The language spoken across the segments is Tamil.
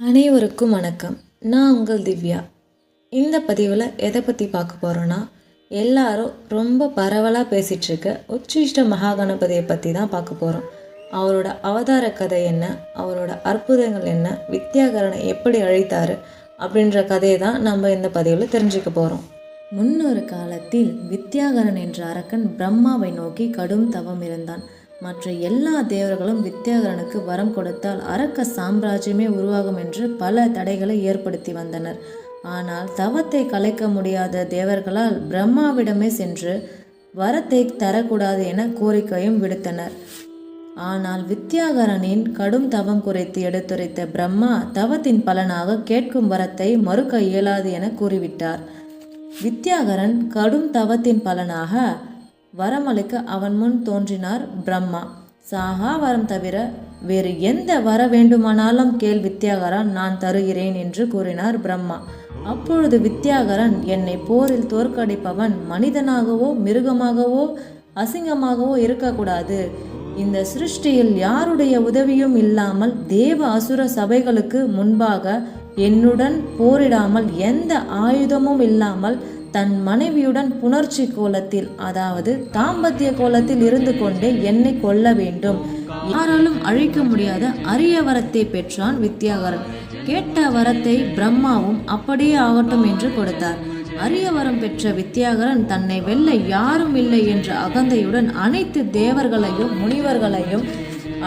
அனைவருக்கும் வணக்கம். நான் உங்கள் திவ்யா. இந்த பதிவில் எதை பற்றி பார்க்க போகிறோன்னா எல்லாரும் ரொம்ப பரவலாக பேசிகிட்ருக்க உச்சிஷ்ட மகாகணபதியை பற்றி தான் பார்க்க போகிறோம் அவரோட அவதார கதை என்ன? அவரோட அற்புதங்கள் என்ன? வித்யாகரனை எப்படி அழித்தார்? அப்படின்ற கதையை தான் நம்ம இந்த பதிவில் தெரிஞ்சுக்க போகிறோம் முன்னொரு காலத்தில் வித்யாகரன் என்ற அரக்கன் பிரம்மாவை நோக்கி கடும் தவம் இருந்தான். மற்ற எல்லா தேவர்களும் வித்யாகரனுக்கு வரம் கொடுத்தால் அரக்க சாம்ராஜ்யமே உருவாகும் என்று பல தடைகளை ஏற்படுத்தி வந்தனர். ஆனால் தவத்தை கலைக்க முடியாத தேவர்களால் பிரம்மாவிடமே சென்று வரத்தை தரக்கூடாது என கோரிக்கையும் விடுத்தனர். ஆனால் வித்யாகரனின் கடும் தவம் குறைத்து எடுத்துரைத்த பிரம்மா தவத்தின் பலனாக கேட்கும் வரத்தை மறுக்க இயலாது என கூறிவிட்டார். வித்யாகரன் கடும் தவத்தின் பலனாக வரமளிக்க அவன் முன் தோன்றினார் பிரம்மா. சாகா வரம் தவிர வேறு எந்த வர வேண்டுமானாலும் கேள் வித்யாகரன் நான் தருகிறேன் என்று கூறினார் பிரம்மா. அப்பொழுது வித்யாகரன் என்னை போரில் தோற்கடிப்பவன் மனிதனாகவோ மிருகமாகவோ அசிங்கமாகவோ இருக்கக்கூடாது. இந்த சிருஷ்டியில் யாருடைய உதவியும் இல்லாமல் தேவ அசுர சபைகளுக்கு முன்பாக என்னுடன் போரிடாமல் எந்த ஆயுதமும் இல்லாமல் தன் மனைவியுடன் புணர்ச்சி கோலத்தில் அதாவது தாம்பத்திய கோலத்தில் இருந்து கொண்டே என்னை கொல்ல வேண்டும். யாராலும் அழிக்க முடியாத அரிய வரத்தை பெற்றான் வித்யாகரன் கேட்ட வரத்தை பிரம்மாவும் அப்படியே ஆகட்டும் என்று கொடுத்தார். அரிய வரம் பெற்ற வித்யாகரன் தன்னை வெல்ல யாரும் இல்லை என்ற அகந்தையுடன் அனைத்து தேவர்களையும் முனிவர்களையும்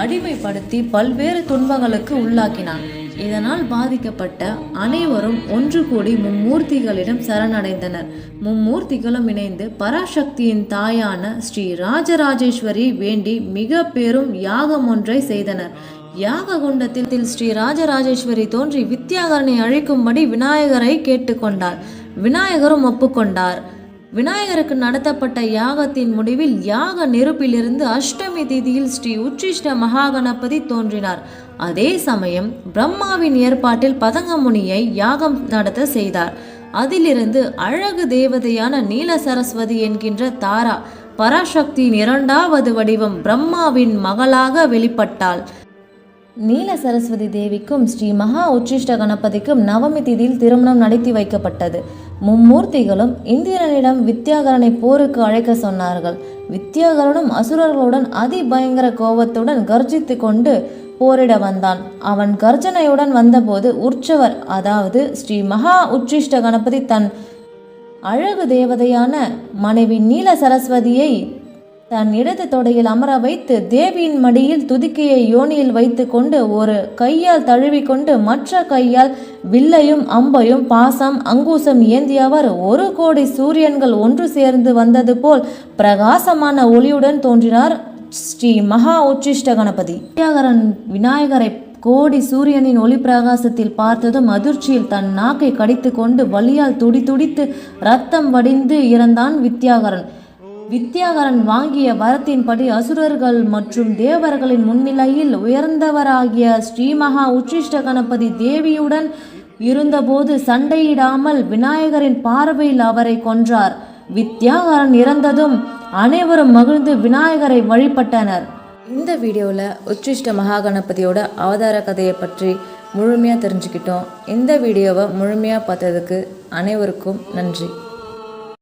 அடிமைப்படுத்தி பல்வேறு துன்பங்களுக்கு உள்ளாக்கினான். இதனால் பாதிக்கப்பட்ட அனைவரும் ஒன்று கூடி மும்மூர்த்திகளிடம் சரணடைந்தனர். மும்மூர்த்திகளும் இணைந்து பராசக்தியின் தாயான ஸ்ரீ ராஜராஜேஸ்வரி வேண்டி மிக பெரும் யாகம் ஒன்றை செய்தனர். யாக குண்டத்தில் ஸ்ரீ ராஜராஜேஸ்வரி தோன்றி வித்யாகரனை அழிக்கும்படி விநாயகரை கேட்டுக்கொண்டார். விநாயகரும் ஒப்புக்கொண்டார். விநாயகருக்கு நடத்தப்பட்ட யாகத்தின் முடிவில் யாக நெருப்பிலிருந்து அஷ்டமி திதியில் ஸ்ரீ உச்சிஷ்ட மகாகணபதி தோன்றினார். அதே சமயம் பிரம்மாவின் ஏற்பாட்டில் பதங்கமுனியை யாகம் நடத்த செய்தார். அதிலிருந்து அழகு தேவதையான நீல சரஸ்வதி என்கின்ற தாரா பராசக்தியின் இரண்டாவது வடிவம் பிரம்மாவின் மகளாக வெளிப்பட்டாள். நீல சரஸ்வதி தேவிக்கும் ஸ்ரீ மகா உச்சிஷ்ட கணபதிக்கும் நவமி திதியில் திருமணம் நடத்தி வைக்கப்பட்டது. மும்மூர்த்திகளும் இந்திரனிடம் வித்யாகரனை போருக்கு அழைக்க சொன்னார்கள். வித்யாகரனும் அசுரர்களுடன் அதிபயங்கர கோபத்துடன் கர்ஜித்து கொண்டு போரிட வந்தான். அவன் கர்ஜனையுடன் வந்தபோது உற்சவர் அதாவது ஸ்ரீ மகா உச்சிஷ்ட கணபதி தன் அழகு தேவதையான மனைவி நீல சரஸ்வதியை தன் இடது தொடையில் அமர வைத்து தேவியின் மடியில் துதுக்கியை யோனியில் வைத்து கொண்டு ஒரு கையால் தழுவிக்கொண்டு மற்ற கையால் வில்லையும் அம்பையும் பாசம் அங்கூசம் ஏந்தியவர் ஒரு கோடி சூரியன்கள் ஒன்று சேர்ந்து வந்தது போல் பிரகாசமான ஒளியுடன் தோன்றினார் ஸ்ரீ மகா உச்சிஷ்ட கணபதி. வித்யாகரன் விநாயகரை கோடி சூரியனின் ஒளி பிரகாசத்தில் பார்த்ததும் அதிர்ச்சியில் தன் நாக்கை கடித்து கொண்டு வலியால் துடி துடித்து ரத்தம் வடிந்து இறந்தான் வித்யாகரன். வித்யாகரன் வாங்கிய வரத்தின்படி அசுரர்கள் மற்றும் தேவர்களின் முன்னிலையில் உயர்ந்தவராகிய ஸ்ரீமகா உச்சிஷ்ட கணபதி தேவியுடன் இருந்தபோது சண்டையிடாமல் விநாயகரின் பார்வையில் அவரை கொன்றார். வித்யாகரன் இறந்ததும் அனைவரும் மகிழ்ந்து விநாயகரை வழிபட்டனர். இந்த வீடியோவில் உச்சிஷ்ட மகாகணபதியோட அவதார கதையை பற்றி முழுமையாக தெரிஞ்சுக்கிட்டோம். இந்த வீடியோவை முழுமையாக பார்த்ததுக்கு அனைவருக்கும் நன்றி.